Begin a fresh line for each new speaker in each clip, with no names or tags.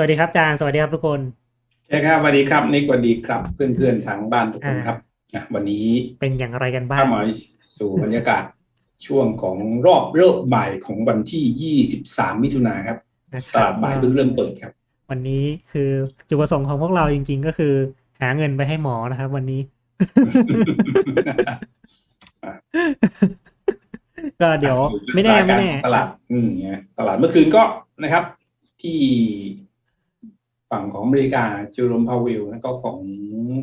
สวัสดีครับอาจารย์สวัสดีครับทุกคน
ใช่ครับสวัสดีครับนิกสวัสดีครับ เพื่อนๆทางบ้านทุกคนครับอะวันนี้
เป็นอย่างไรกันบ้าง
เข้ามาสู่บรรยากาศช่วงของรอบเริ่มบ่ายของวันที่ 23 มิถุนาครับ
นะค
ต
รับ
ลาดบ่ายเพิ่งเริ่มเปิดครับ
วันนี้คือจุดประสงค์ของพวกเราจริง ๆ ก็คือ หาเงินไปให้หมอนะครับ วันนี้ก็เดี๋ยว ไม่แน่ไม่แน่
ตลาดอืมเนี่ยตลาดเมื่อคืนก็นะครับ ที่ ฝั่งของอเมริกาเจอร์โรมพาวเวลแล้วก็ของ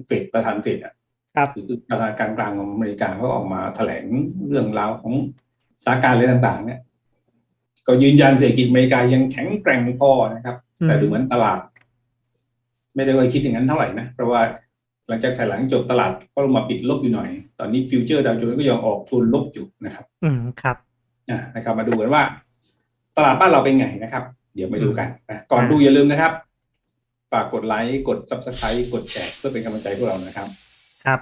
เฟดประธานเฟดอะ
ครับ
คือประธานการกลางของอเมริกาเขาออกมาแถลงเรื่องราวของสถานการณ์อะไรต่าง ๆ เนี่ย ก็ยืนยันเศรษฐกิจอเมริกายังแข็งแกร่งพอนะครับ
อืม
แต่ดูเหมือนตลาด ไม่ได้เคยคิดอย่างนั้นเท่าไหร่นะเพราะว่าหลังจากแถลงจบตลาดก็ลงมาปิดลบอยู่หน่อย ตอนนี้ฟิวเจอร์ดาวโจนส์ก็ยังออกทุนลบอยู่นะครับ
อืมครับ
อะนะครับ มาดูกันว่า ตลาดบ้านเราเป็นไงนะครับ เดี๋ยวมาดูกันนะก่อนดูอย่าลืมนะครับ ฝากกดไลค์กด subscribe กดแชร์เพื่อเป็นกำลังใจพวกเรานะครับ
ครับ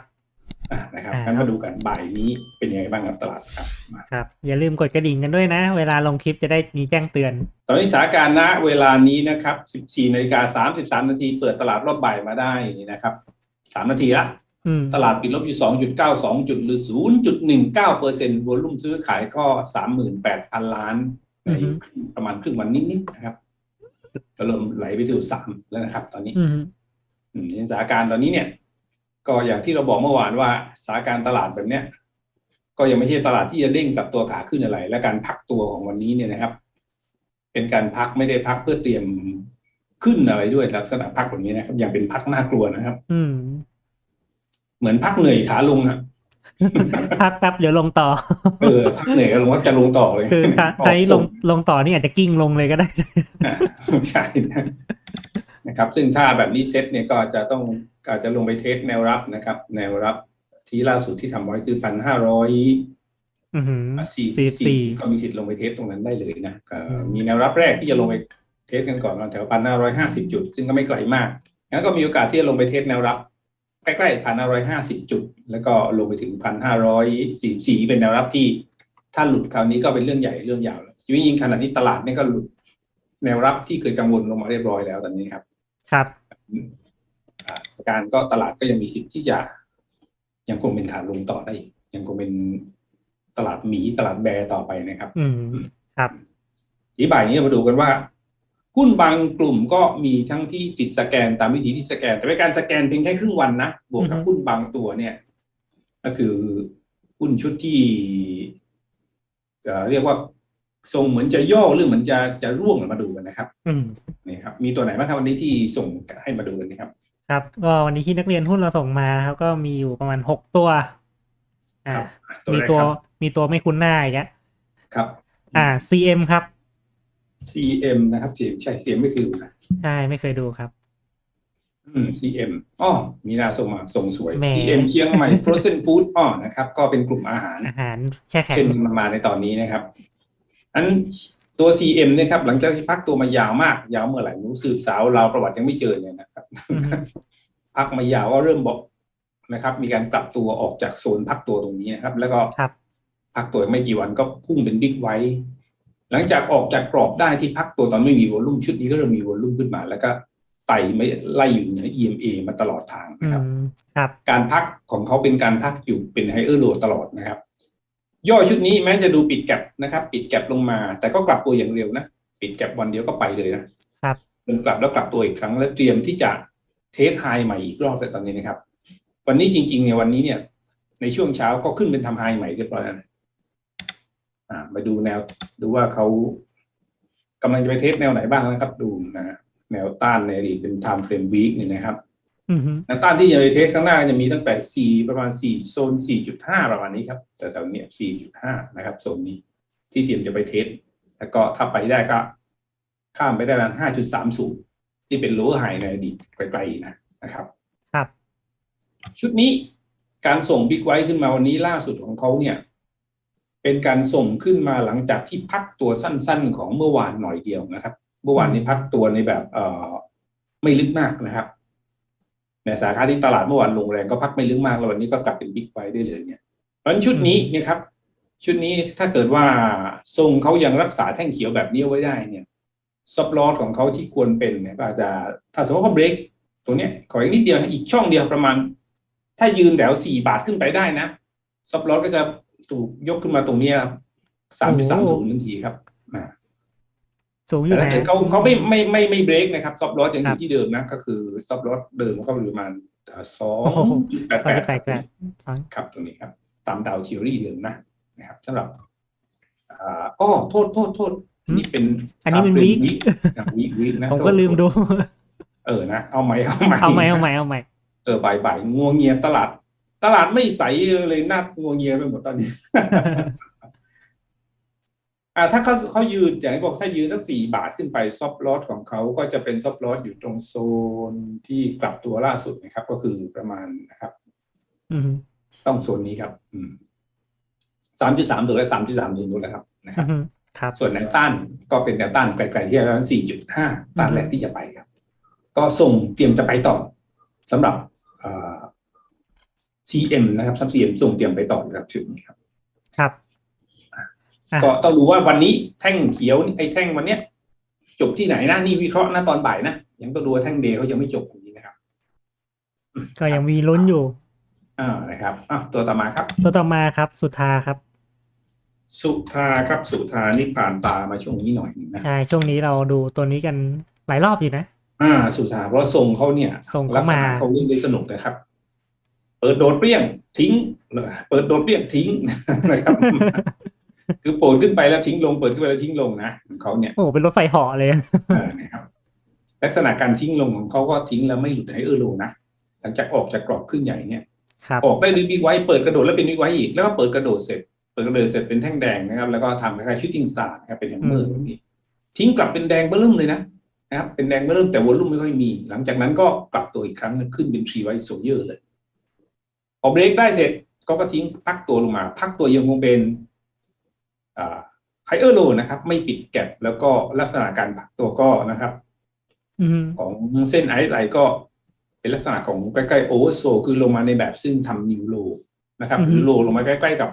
อะนะครับ
อ่างั้
งั้นมาดูกันบ่ายนี้เป็นยังไงบ้างครับตลาดครับมา
ครับ อย่าลืมกดกระดิ่งกันด้วยนะ เวลาลงคลิปจะได้มีแจ้งเตือน
ตอนนี้สถานการณ์ณเวลานี้นะครับ 14นาฬิกา33นาทีเปิดตลาดรอบบ่ายมาได้นะครับ3นาทีละ
อืม
ตลาดปิดลบอยู่ 2.92 จุดหรือ 0.19เปอร์เซ็นต์วอลุ่มซื้อขายก็ 38,000 ล้านในประมาณครึ่งวันนิดๆนะครับ ก็เริ่มไหลไปถึงสามแล้วนะครับ ตอนนี้
อืม
อืมสถานการณ์ตอนนี้เนี่ย ก็อย่างที่เราบอกเมื่อวานว่าสถานการณ์ตลาดแบบเนี้ย ก็ยังไม่ใช่ตลาดที่จะเด้งกลับตัวขาขึ้นอะไร และการพักตัวของวันนี้เนี่ยนะครับ เป็นการพักไม่ได้พักเพื่อเตรียมขึ้นอะไรด้วยลักษณะพักแบบนี้นะครับ อย่างเป็นพักน่ากลัวนะครับ
อืม
เหมือนพักเหนื่อยขาลงอะ
พักแป๊บเดี๋ยวลงต่อ
เออพักเหนื่อยก็ลงว่าจะลงต่อเลย
คือค่ะ
ออก
ใช้ล
ส่
งลงต่อนี่อาจจะกิ้งลงเลยก็ได้
อ่าใช่นะนะครับ ซึ่งถ้าแบบนี้เซ็ตเนี่ยก็จะต้องอาจจะลงไปเทสแนวรับนะครับ แนวรับที่ล่าสุดที่ทำไว้คือพันห้าร้อย
อือหือ
สี่
สี่สี่
ก็มีสิทธิ์ลงไปเทสตรงนั้นได้เลยนะก็
อืม
มีแนวรับแรกที่จะลงไปเทสกันก่อนแถวพันห้าร้อยห้าสิบจุด ซึ่งก็ไม่ไกลมากงั้นก็มีโอกาสที่จะลงไปเทสแนวรับ ใกล้ๆพันห้าร้อยห้าสิบจุด แล้วก็ลงไปถึงพันห้าร้อยสี่สี่เป็นแนวรับที่ ถ้าหลุดคราวนี้ก็เป็นเรื่องใหญ่เรื่องยาวแล้วชีวิตยิงขนาดนี้ตลาดเนี่ยก็หลุดแนวรับที่เคยกังวลลงมาเรียบร้อยแล้วตอนนี้ครับ
ครับ
อ่าสถานการณ์ก็ตลาดก็ยังมีสิทธิ์ที่จะ ยังคงเป็นฐานลงต่อได้อีกยังคงเป็นตลาดหมีตลาดแบร์ต่อไปนะครับ
อืมครับ
ทีบ่ายนี้เรามาดูกันว่า หุ้นบางกลุ่มก็มีทั้งที่ติดสแกนตามวิธีที่สแกน แต่เป็นการสแกนเพียงแค่ครึ่งวันนะบวกกับ
อือฮึ
หุ้นบางตัวเนี่ย ก็คือหุ้นชุดที่เอ่อเรียกว่าทรงเหมือนจะย่อหรือเหมือนจะจะร่วงมาดูกันนะครับ
อืม
นี่ครับ มีตัวไหนบ้างครับวันนี้ที่ส่งให้มาดูกันนะครับ
ครับก็วันนี้ที่นักเรียนหุ้นเราส่งมานะครับ ก็มีอยู่ประมาณหกตัว อ่า
ครับ
มี
แรก
ตัว
ครับ
มีตัวไม่คุ้นหน้าอีกแล้ว
ครับ
อ่า CM ครับ
CM นะครับ CM ใช่ CM ไม่คือนะ
ใช่ไม่เคยดูครับ
อืม CM อ๋อมีนาส่งมาส่งสวย
แหม
CM เชียงใหม่ Frozen Food อ๋อนะครับ ก็เป็นกลุ่มอาหาร
อาหารแช่แข็ง
เช่นมันมาในตอนนี้นะครับ อันตัว CM เนะครับ หลังจากที่พักตัวมายาวมาก ยาวเมื่อไหร่หนูสืบสาวเราวประวัติยังไม่เจอเนี่ยนะครับ
อืม
พักมายาวก็เริ่มบอกนะครับ มีการกลับตัวออกจากโซนพักตัวตรงนี้นะครับ แล้วก็
ครับ
พักตัวไม่กี่วันก็พุ่งเป็นบิ๊กไว้ หลังจากออกจากกรอบได้ที่พักตัวตอนไม่มีวอลลุ่มชุดนี้ก็เริ่มมีวอลลุ่มขึ้นมา แล้วก็ไต่ไม่ไล่อยู่เหนือ EMA มาตลอดทาง
อื
นะครับ
มครับ
การพักของเขาเป็นการพักอยู่เป็นไฮเออร์โลตลอดนะครับ ย่อชุดนี้แม้จะดูปิดแก็บนะครับ ปิดแก็บลงมา แต่ก็กลับตัวอย่างเร็วนะปิดแก็บวันเดียวก็ไปเลยนะครับมันกลับแล้วกลับตัวอีกครั้งแล้วเตรียมที่จะเทสไฮใหม่อีกรอบเลยตอนนี้นะครับ วันนี้จริงๆเนี่ยวันนี้เนี่ย ในช่วงเช้าก็ขึ้นเป็นทำไฮใหม่เรียบร้อยแล้วนะอ่า มาดูแนวดูว่าเขากำลังจะไปเทสแนวไหนบ้างนะครับ ดูนะแนวต้านในอดีตเป็น time frame week เนี่ยนะครับ
อืมฮึ
แนวต้านที่จะไปเทสข้างหน้าจะมีตั้งแต่ 4 ประมาณ 4 โซน 4.5 ประมาณนี้ครับ แต่แถวๆเนี้ย4.5 นะครับ โซนนี้ที่เตรียมจะไปเทสแล้วก็ถ้าไปได้ก็ ข้ามไปได้ประมาณ5.30 ที่เป็นโลไฮในอดีตไกลๆนะนะครับ
ครับ
ชุดนี้การส่งบิ๊กไว้ขึ้นมาวันนี้ล่าสุดของเขาเนี่ย เป็นการส่งขึ้นมาหลังจากที่พักตัวสั้น ๆ ของเมื่อวานหน่อยเดียวนะครับ เมื่อวานนี้พักตัวในแบบเอ่อไม่ลึกมากนะครับในสาขาที่ตลาดเมื่อวานลงแรงก็พักไม่ลึกมากแล้ววันนี้ก็กลับเป็นบิ๊กไว้ได้เลยเนี่ยเพราะฉันชุดนี้นะครับ ชุดนี้ถ้าเกิดว่าทรงเขายังรักษาแท่งเขียวแบบนี้ไว้ได้เนี่ยซับลอสของเขาที่ควรเป็นเนี่ยก็อาจจะถ้าสมมติว่าเบรกตรงเนี้ยขออีกนิดเดียวนะอีกช่องเดียวประมาณ ถ้ายืนแถวสี่บาทขึ้นไปได้นะซับลอสก็จะ ถูกยกขึ้นมาตรงเนี้ยสามสามศูนย์ทันทีครับอ่า
สูงอ
แต่
ยู่
ถ้า
นะ
เกิดเขาเขาไม่ไม่ไม่ไม่เบรกนะครับซับลอสยังอ
ครั
ยู่
บ
ที่เดิมนะก็คือซับลอสเดิมก็ประมาณสอง
โอ้โห
จุดแปด
ตอน
แป
ที่
ด
แปลกแปลกฟัง
ครับตรงนี้ครับ ตามดาวชิอรี่เดิมนะนะครับสำหรับอ่าอ้อโทษโทษโทษอันนี้เป็น
อันนี้เป็น
อ่า
วีค
วีควีคนะ
ผม
โทษ
ก็ลืมดู
เออนะเอาใหม่เอาใหม่
เอาใหม่เอาใหม่เอาใหม่
เออบ่ายบ่ายงัวเงียตลาด ตลาดไม่ใสเลยน่างัวเงียไปหมดตอนนี้ อ่าถ้าเขาเขายืนอย่างที่บอกถ้ายืนตั้งสี่บาทขึ้นไปซอฟลอสของเขาก็จะเป็นซอฟลอสอยู่ตรงโซนที่กลับตัวล่าสุดนะครับ ก็คือประมาณนะครับ
อืม
ต้องโซนนี้ครับอืมสามจุดสามถูกแล้วสามจุดสามถูกแล้วครับนะค
อื
รับ
มครับ
ส่วนแนวต้านก็เป็นแนวต้านไกลๆที่ประมาณสี่จุดห้าต้านแรกที่จะไปครับ ก็ส่งเตรียมจะไปต่อสำหรับอ่า CM นะครับซับ CM ส่งเตรียมไปต่อครับชุดนี้ครับ
ครับอะ
ก็ต้องรู้ว่าวันนี้แท่งเขียวไอ้แท่งวันเนี้ย จบที่ไหนนะนี่วิเคราะห์นะตอนบ่ายนะยังต้องดูว่าแท่งเดย์เขายังไม่จบตรงนี้นะครับ
ก็ยังมีลุ้นอยู่
อ่านะครับอะตัวต่อมาครับ
ตัวต่อมาครับ สุธาครับ
สุธาครับสุธานี่ผ่านตามาช่วงนี้หน่อยหนึงนะ
ใช่ช่วงนี้เราดูตัวนี้กันหลายรอบอยู่นะ
อ่า สุธาเพราะทรงเขาเนี่ย
ทรง
ลั
เขา
ษ
มา
ณะเขาเล่นได้สนุกนะครับ เปิดโดดเปรี้ยงทิ้ง เปิดโดดเปรี้ยงทิ้งนะครับ คือโปรดขึ้นไปแล้วทิ้งลง เปิดขึ้นไปแล้วทิ้งลงนะของเขาเนี่ย
โอ้เป็นรถไฟเหาะเลย
อ่านะครับ ลักษณะการทิ้งลงของเขาก็ทิ้งแล้วไม่หลุดให้เออร์โลนะหลังจากออกจากกรอบขึ้นใหญ่เนี่ย
ครับ
ออกได้ด้วยบิ๊กไว้เปิดกระโดดแล้วเป็นบิ๊กไว้อีกแล้วก็เปิดกระโดดเสร็จเปิดกระโดดเสร็จเป็นแท่งแดงนะครับ แล้วก็ทำคล้ายๆชูตติ้งสตาร์นะครับเป็นแฮมเมอร์
อืม
ตรงนี้ทิ้งกลับเป็นแดงเบื้อเริ่มเลยนะนะครับเป็นแดงเบื้อเริ่มแต่วอลลุ่มไม่ค่อยมี หลังจากนั้นก็กลับตัวอีกครั้งขึ้นเป็นทรีไวโซเยอร์เลย พอเบรกได้เสร็จก็ก็ทิ้งพักตัวลงมาพักตัวยังคงเป็นอ่าไฮเออร์โลนะครับ ไม่ปิดแก็บแล้วก็ลักษณะการพักตัวก็นะครับ
อืม
ของเส้นไอซ์ไลน์ก็เป็นลักษณะของใกล้ๆโอเวอร์โซคือลงมาในแบบซึ่งทำนิวโลนะครับ
อือฮึ
โลลงมาใกล้ๆกับ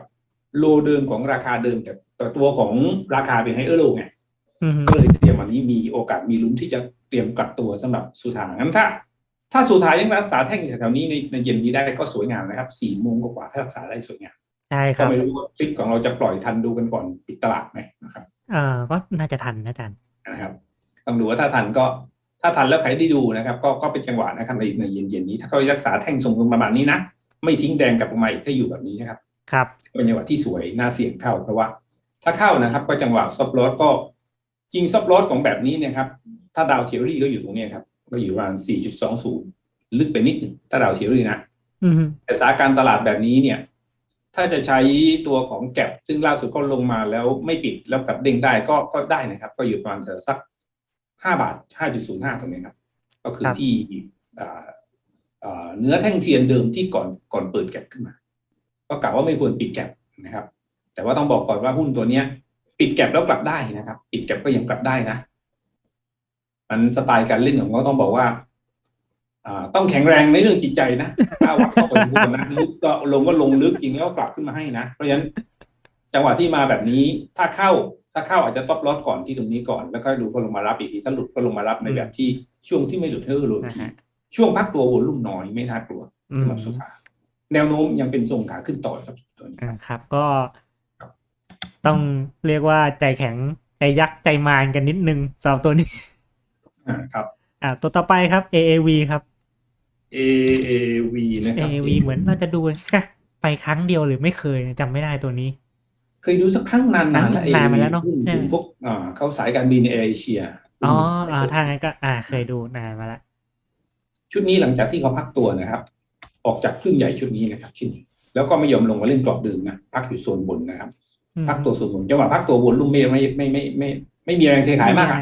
โลเดิมของราคาเดิมแต่แต่ตัวของราคาเป็นไฮเออร์โลไง
อืม
ก็เลยเตรียมวันนี้มีโอกาสมีลุ้นที่จะเตรียมกลับตัวสำหรับสุธางั้นถ้า ถ้าสุธายังรักษาแท่งอยู่แถวๆนี้ในในเย็นนี้ได้ก็สวยงามนะครับสี่โมงกว่าๆถ้ารักษาได้สวยงาม
ใช่ค
ก็
รับ
ไม่รู้ว่าคลิปของเราจะปล่อยทันดูกันก่อนปิดตลาดไหมนะครับ
เอ่อก็น่าจะทันนะอาจารย์
นะครับต้องดูว่าถ้าทันก็ถ้าทันแล้วใครได้ดูนะครับ ก็ก็เป็นจังหวะนะครับในในเย็นเย็นๆนี้ ถ้าเขารักษาแท่งทรงประมาณนี้นะไม่ทิ้งแดงกลับออกมาอีกถ้าอยู่แบบนี้นะครับ
ครับ
เป็นจังหวะที่สวยน่าเสี่ยงเข้าเพราะว่า ถ้าเข้านะครับ ก็จังหวะซับลอสก็จริงซับลอสของแบบนี้เนะครับ ถ้าดาวเทอรี่ก็อยู่ตรงเนี้ยครับ ก็อยู่ประมาณ 4.20 ลึกไปนิดหนึงถ้าดาวเทอรี่นะ
อืม
แต่สถานการณ์ตลาดแบบนี้เนี่ย ถ้าจะใช้ตัวของแก็บซึ่งล่าสุดก็ลงมาแล้วไม่ปิดแล้วกลับเด้งได้ก็ก็ได้นะครับ ก็อยู่ประมาณแถวสักห้าบาทห้าจุดศูนย์ห้าตรงนี้ครับ ก็คือ
ครับ
ที่อ่าอ่าเนื้อแท่งเทียนเดิมที่ก่อนก่อนเปิดแก็บขึ้นมา ก็กล่าวว่าไม่ควรปิดแก็บนะครับ แต่ว่าต้องบอกก่อนว่าหุ้นตัวเนี้ย ปิดแก็บแล้วกลับได้นะครับ ปิดแก็บก็ยังกลับได้นะ มันสไตล์การเล่นของเขาต้องบอกว่าอ่าต้องแข็งแรงในเรื่องจิตใจนะถ้าวัดเข้าไปดูนะลึกก็ลงก็ลงลึกจริงแล้วก็กลับขึ้นมาให้นะ เพราะฉะนั้นจังหวะที่มาแบบนี้ถ้าเข้าถ้าเข้าอาจจะตบลอตก่อนที่ตรงนี้ก่อนแล้วก็ดูก็ลงมารับอีกทีถ้าหลุดก็ลงมารับในแบบที่ช่วงที่ไม่หลุดเท่าหลุด
นะ
ที
ฮะ
ช่วงพักตัววอลลุ่มน้อยไม่น่ากลัว
อืม
สำหรับสุธาแนวโน้มยังเป็นทรงขาขึ้นต่อครับตัวนี้
อ่าครับ ก็
ครับ
ต้องเรียกว่าใจแข็งใจยักษ์ใจมารกันนิดนึงสำหรับตัวนี้
อ่า ครับ
อ่าตัวต่อไปครับ AAV ครับ
AAV นะครับ
AAV เหมือนเราจะดูแค่ไปครั้งเดียวหรือไม่เคยจำไม่ได้ตัวนี้
เคยดูสักครั้งนานๆแล้ว
นานมาแล้วเนอะ
หุ้
ใช่ไหม
พวกอ่าเขาสายการบินเอเชีย
อ๋อ
สาย
อ่าถ้างั้นก็ อ่าเคยดูนานมาแล้ว
ชุดนี้หลังจากที่เขาพักตัวนะครับ ออกจากครึ่งใหญ่ชุดนี้นะครับชุดนี้แล้วก็ไม่ยอมลงมาเล่นกรอบเดิมนะพักอยู่โซนบนนะครับ
อืม
พักตัวโซนบนจังหวะพักตัวบนลุ่มไม่ไม่ไม่ไม่ไม่ไม่มีแรงเทขายมากอะ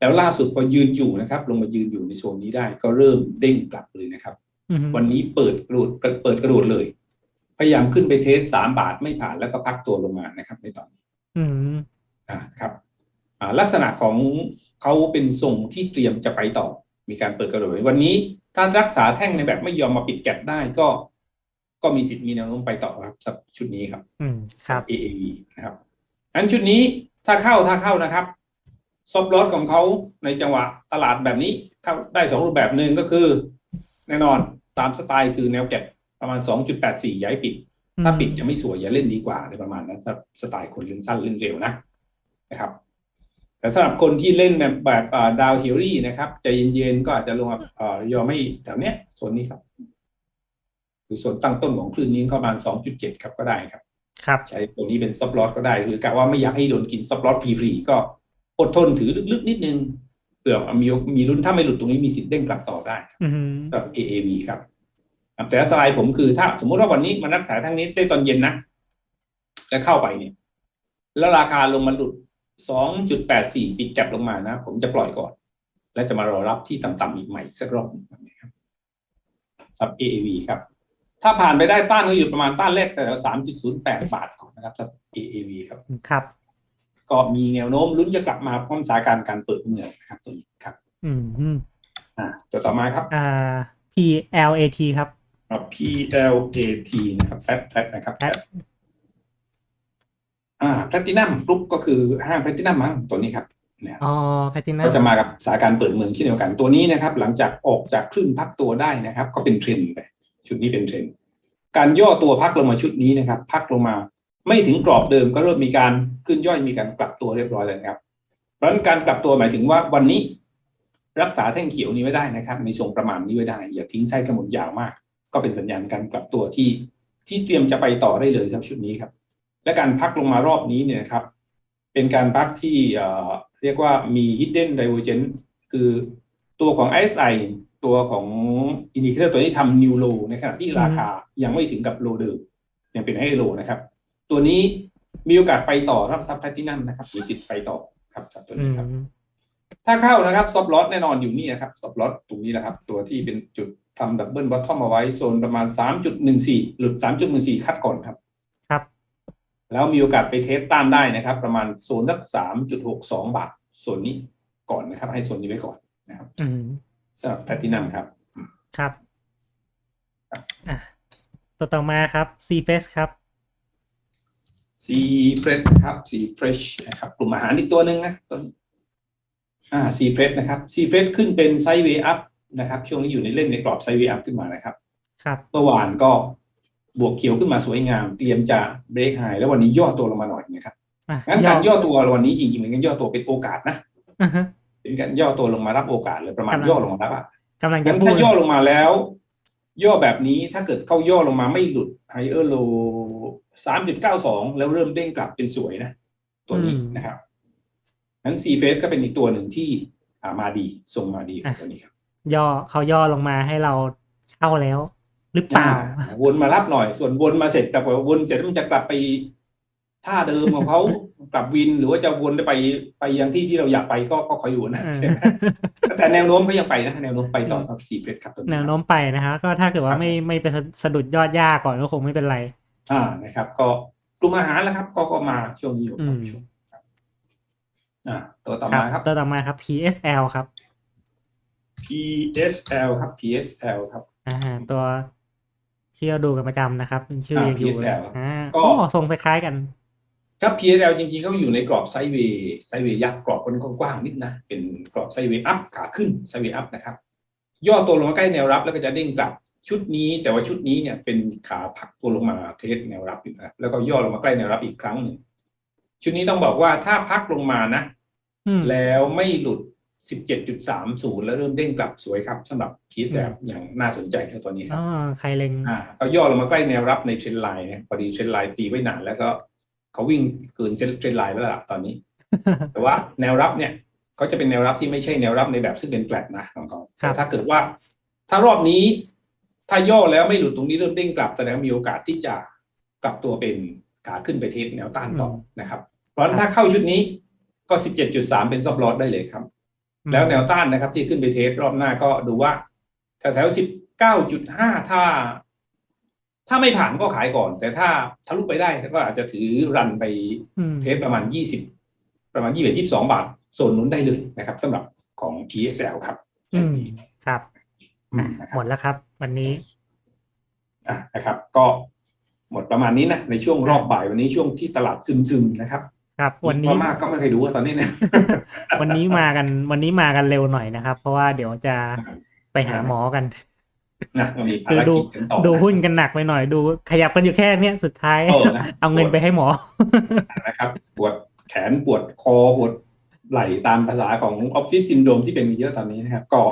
แล้วล่าสุดพอยืนอยู่นะครับ ลงมายืนอยู่ในโซนนี้ได้ ก็เริ่มเด้งกลับเลยนะครับ
อืม
วันนี้เปิดกระโดดเปิดกระโดดเลย พยายามขึ้นไปเทสสามบาทไม่ผ่านแล้วก็พักตัวลงมานะครับ ในตอนนี้
อืม
อ่าครับ อ่า ลักษณะของเขาเป็นทรงที่เตรียมจะไปต่อ มีการเปิดกระโดดวันนี้ถ้ารักษาแท่งในแบบไม่ยอมมาปิดแก็บได้ก็ ก็มีสิทธิ์มีแนวโน้มไปต่อครับสำหรับชุดนี้ครับ
อืมครับ
AAV นะครับอันชุดนี้ถ้าเข้าถ้าเข้านะครับ ซอฟต์ลอสของเขาในจังหวะตลาดแบบนี้เข้าได้สองรูปแบบหนึ่งก็คือ แน่นอนตามสไตล์คือแนวเก็บประมาณ 2.84 ย้ายปิด ถ้าปิดยังไม่สวยอย่าเล่นดีกว่าในประมาณนั้นถ้าสไตล์คนเล่นสั้นเล่นเร็วนะนะครับ แต่สำหรับคนที่เล่นแบบแบบดาวเทอรี่นะครับใจเย็นๆก็อาจจะลงมาเอ่อยอมไม่แถวเนี้ยโซนนี้ครับคือโซนตั้งต้นของคลื่นนี้เข้าประมาณ 2.7 ครับก็ได้ครับ
ครับ
ใช้ตัวนี้เป็น stop loss ก็ได้คือกะว่าไม่อยากให้โดนกิน stop loss ฟรีๆก็ อดทนถือลึกๆนิดนึงเผื่อมีมีลุ้นถ้าไม่หลุดตรงนี้มีสิทธิ์เด้งกลับต่อได้ครับ
อืม
กับ AAV ครับครับแต่สไลด์ผมคือถ้าสมมุติว่าวันนี้มันรักษาทั้งนี้ได้ตอนเย็นนะแล้วเข้าไปเนี่ย แล้วราคาลงมาหลุด2.84ปิดแก็บลงมานะ ผมจะปล่อยก่อน แล้วจะมารอรับที่ต่ำๆอีกใหม่สักรอบหนึ่งแบบนี้ครับสับ AAV ครับ ถ้าผ่านไปได้ต้านก็อยู่ประมาณต้านแรกแต่สามจุดศูนย์แปดบาทก่อนนะครับสับ AAV ครับ
ครับ
ก็มีแนวโน้มลุ้นจะกลับมาพร้อมสถานการณ์การเปิดเมืองนะครับตัวนี้ครับ
อืมอืม
อ่าตัวต่อมาครับ
อ่า PLAT ครับ
อ่า PLAT นะครับแพทแพทนะครับแพทอ่าแพลตินัมกรุ๊ปก็คือห้างแพลตินัมมั้งตัวนี้ครับเนี่ย
อ๋อแพทินั
ก็จะมากับสถานการณ์เปิดเมืองเช่นเดียวกันตัวนี้นะครับ หลังจากออกจากคลื่นพักตัวได้นะครับ ก็เป็นเทรนด์ไปชุดนี้เป็นเทรนด์การย่อตัวพักลงมาชุดนี้นะครับ พักลงมา ไม่ถึงกรอบเดิมก็เริ่มมีการขึ้นย่อยมีการกลับตัวเรียบร้อยแล้วครับ เพราะการกลับตัวหมายถึงว่าวันนี้รักษาแท่งเขียวนี้ไว้ได้นะครับในทรงประมาณนี้ไว้ได้ อย่าทิ้งไส้กระหมดยาวมาก ก็เป็นสัญญาณการกลับตัวที่ที่เตรียมจะไปต่อได้เลยครับชุดนี้ครับ และการพักลงมารอบนี้เนี่ยครับ เป็นการพักที่เอ่อเรียกว่ามี hidden divergence คือตัวของ RSI ตัวของอินดิเคเตอร์ตัวนี้ทำ new low ในขณะที่ราคายังไม่ถึงกับ low เดิมยังเป็นให้ low นะครับ ตัวนี้มีโอกาสไปต่อรับซับแพลตินัมนะครับมีสิทธิ์ไปต่อครับครับตัว
อื
นี้
ม
ครับ ถ้าเข้านะครับซอฟลอตแน่นอนอยู่นี่นะครับซอฟลอตตรงนี้แหละครับ ตัวที่เป็นจุดทำดับเบิลบอททอมเอาไว้โซนประมาณ 3.14 หลุด 3.14 คัดก่อนครับ
ครับ
แล้วมีโอกาสไปเทสต้านได้นะครับ ประมาณโซนสัก 3.62 บาทโซนนี้ก่อนนะครับ ให้โซนนี้ไว้ก่อนนะครับ
อืม
สำหรับแพลตินัมครับ
ครับ อะ ตัวต่อมาครับ C Face ครับ
C Fresh ครับ C Fresh นะครับ กลุ่มอาหารอีกตัวหนึ่งนะตัวนี้อ่า C Fresh นะครับ C Fresh ขึ้นเป็นไซด์เวย์อัพนะครับ ช่วงนี้อยู่ในเล่นในกรอบไซด์เวย์อัพขึ้นมานะครับ
ครับ
เมื่อวานก็บวกเขียวขึ้นมาสวยงาม เตรียมจะเบรกไฮแล้ววันนี้ย่อตัวลงมาหน่อยนะครับ
อะ
งั้นการย่อตัววันนี้จริงๆเป็นการย่อตัวเป็นโอกาสนะ
อ่าฮะ
เป็นการย่อตัวลงมารับโอกาสเลยประมาณ
กำลัง
ย่อลงมารับอะ
กำลังจะ
งั้น
พู
ถ้า
ด
ย่อลงมาแล้ว ย่อแบบนี้ถ้าเกิดเข้าย่อลงมาไม่หลุดไฮเออร์โลสามจุดเก้าสองแล้วเริ่มเด้งกลับเป็นสวยนะ ตัวนี้นะครับงั้นซีเฟสก็เป็นอีกตัวหนึ่งที่อ่ามาดีทรงมาดีของตัวนี้ครับ
ย่อเขาย่อลงมาให้เราเข้าแล้ว หรือเปล่า
อ่วนมารับหน่อย ส่วนวนมาเสร็จกลับมาวนเสร็จแล้วมันจะกลับไป ท่าเดิมของเขากลับวินหรือว่าจะวนไปไปยังที่ที่เราอยากไปก็ก็คอยอยู่นะ
เออ
ใช่ไหมแต่แนวโน้มก็ยังไปนะแนวโน้มไปต่อครับซีเฟสครับตัวนี้
แนวโน้มไปนะฮะก็ถ้าเกิดว่าไม่ไม่ไปสะดุดยอดยากก่อนก็คงไม่เป็นไร
อ่านะครับ ก็กลุ่มอาหารแล้วครับ ก็ก็มาช่วงนี้อยู่
อืม
ช่วงครับอ่าตัวต่อ
ครับ
มาครับ
ตัวต่อมาครับ PSL ครับ
PSL ครับ PSL ครับ
อ่าตัวที่เราดูกันประจำนะครับเป็นชื่อ
อ่า
ยังอยู่เลย
PSL
อ่า
ก็
ก็ทรงคล้ายๆกัน
ครับ PSL จริงๆเขาอยู่ในกรอบไซด์เวย์ไซด์เวย์ยักษ์กรอบมันกว้างๆนิดนะ เป็นกรอบไซด์เวย์อัพขาขึ้นไซด์เวย์อัพนะครับ ย่อตัวลงมาใกล้แนวรับแล้วก็จะเด้งกลับชุดนี้ แต่ว่าชุดนี้เนี่ยเป็นขาพักตัวลงมาเทสแนวรับอยู่นะครับแล้วก็ย่อลงมาใกล้แนวรับอีกครั้งหนึ่งชุดนี้ต้องบอกว่าถ้าพักลงมานะ
อืม
แล้วไม่หลุด 17.30 แล้วเริ่มเด้งกลับสวยครับสำหรับ PSL อย่างน่าสนใจครับตัวนี้ครับ
อ๋อใครเล็ง
อ่าก็ย่อลงมาใกล้แนวรับในเทรนไลน์เนี่ยพอดีเทรนไลน์ตีไว้นานแล้วก็ เขาวิ่งเกินเทรนไลน์ไปแล้วล่ะตอนนี้ แต่ว่าแนวรับเนี่ยเขาจะเป็นแนวรับที่ไม่ใช่แนวรับในแบบซึ่งเป็นแฟลตนะของเขา
ครับ
แต่ถ้าเกิดว่า ถ้ารอบนี้ ถ้าย่อแล้วไม่หลุดตรงนี้เริ่มเด้งกลับแสดงว่ามีโอกาสที่จะกลับตัวเป็นขาขึ้นไปเทสแนวต้านต่อนะครับ เพราะฉะนั้นถ้าเข้าชุดนี้ก็17.3เป็นซอบลอสได้เลยครับ แล้วแนวต้านนะครับที่ขึ้นไปเทสรอบหน้าก็ดูว่าแถวแถวสิบเก้าจุดห้าถ้า ถ้าไม่ผ่านก็ขายก่อน แต่ถ้าทะลุไปได้ก็อาจจะถือรันไป
อืม
เทสประมาณยี่สิบประมาณยี่สิบยี่สองบาทโซนนู้นได้เลยนะครับสำหรับของ PSL ครับ
อืมครับ
อืมนะค
หม
รับ
ดแล้วครับ วันนี้
อะนะครับ ก็หมดประมาณนี้นะในช่วงรอบบ่ายวันนี้ช่วงที่ตลาดซึมๆนะครับ
ครับ วันนี้
พอมากก็ไม่เคยดูอะตอนนี้เนี่ย
วันนี้มากัน วันนี้มากันเร็วหน่อยนะครับ เพราะว่าเดี๋ยวจะไปหาหมอกัน
นะมันมีภารกิจกันต่อ
ดู
นะ
หุ้นกันหนักไปหน่อยดู ขยับกันอยู่แค่เนี้ยสุดท้าย
เออนะ
เอาเงินไปให้หมอ
นะครับปวดแขนปวดคอปวดไหล่ตามภาษาของออฟฟิศซินโดรมที่เป็นเยอะตอนนี้นะครับ ก็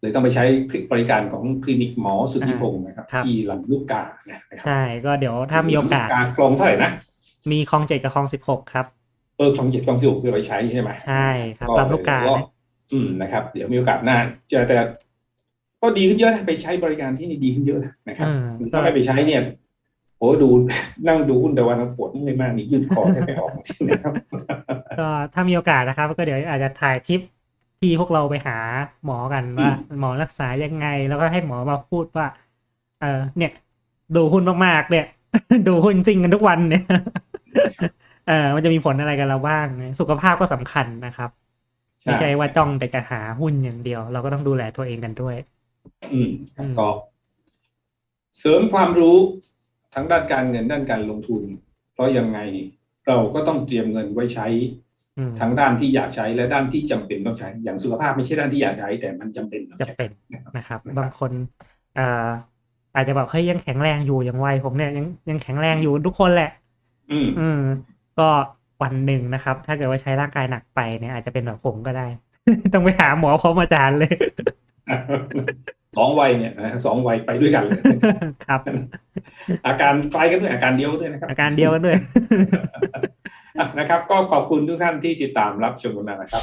เลยต้องไปใช้บริการของคลินิกหมอสุทธิพงศ์นะครับ
ครับ
ที่ลำลูกกานะครับ
ใช่ก็เดี๋ยวถ้ามีโอกาส
ลำลูคลองเท่าไหร่นะ
มีคลองเจ็ดกับคลองสิบหกครับ
เออคลองเจ็ดคลองสิบหกคือไปใช้ใช่ไหม
ใช่ครับลำลูกกา
ก็
นะ
อืมนะครับ เดี๋ยวมีโอกาสหน้าจะแต่ ก็ดีขึ้นเยอะนะไปใช้บริการที่นี่ดีขึ้นเยอะนะครับ
อืมก็
ถ้าไม่ไปใช้เนี่ยโอ้ดูนั่งดูหุ้นแต่วันปวดเมื่อยมากนี่ยืดคอแทบไม่ออกจริงๆนะครับ
ก็ถ้ามีโอกาสนะครับ ก็เดี๋ยวอาจจะถ่ายคลิปที่พวกเราไปหาหมอกันว่า หมอรักษายังไง แล้วก็ให้หมอมาพูดว่า เออเนี่ย ดูหุ้นมากๆเนี่ย ดูหุ้นจริงกันทุกวันเนี่ยเออมันจะมีผลอะไรกันเราบ้างนะสุขภาพก็สำคัญนะครับ ไม่ใช่ว่าจ้องแต่จะหาหุ้นอย่างเดียว เราก็ต้องดูแลตัวเองกันด้วย
อืมครับ
อืม
ก็ เสริมความรู้ทั้งด้านการเงินด้านการลงทุน เพราะยังไงเราก็ต้องเตรียมเงินไว้ใช้
อืม
ทั้งด้านที่อยากใช้และด้านที่จำเป็นต้องใช้ อย่างสุขภาพไม่ใช่ด้านที่อยากใช้ แต่มันจำเป็นต้อง
จะ
ใช้
เป็นนะครับ
นะครับ
บางคนเอ่ออาจจะแบบเฮ้ยยังแข็งแรงอยู่อย่างวัยผมเนี่ยยังยังแข็งแรงอยู่ทุกคนแหละ
อืม
อืมก็วันหนึ่งนะครับ ถ้าเกิดว่าใช้ร่างกายหนักไปเนี่ยอาจจะเป็นแบบผมก็ได้ ต้องไปหาหมอพร้อมอาจารย์เลย
สองวัยเนี่ยนะสองวัยไปด้วยกันเลย
ครับ
อาการคล้ายกันด้วยอาการเดียวกันด้วยนะครับ
อาการเดียวกันด้วย
อะนะครับ ก็ขอบคุณทุกท่านที่ติดตามรับชมกันมานะครับ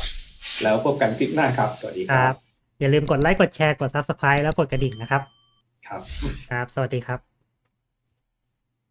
แล้วพบกันคลิปหน้าครับ สวัสดี
ค
ค
รั
รับบ
อย่าลืมกดไลค์กดแชร์กด subscribe แล้วกดกระดิ่งนะครับ
ครับ
ครับ สวัสดีครับ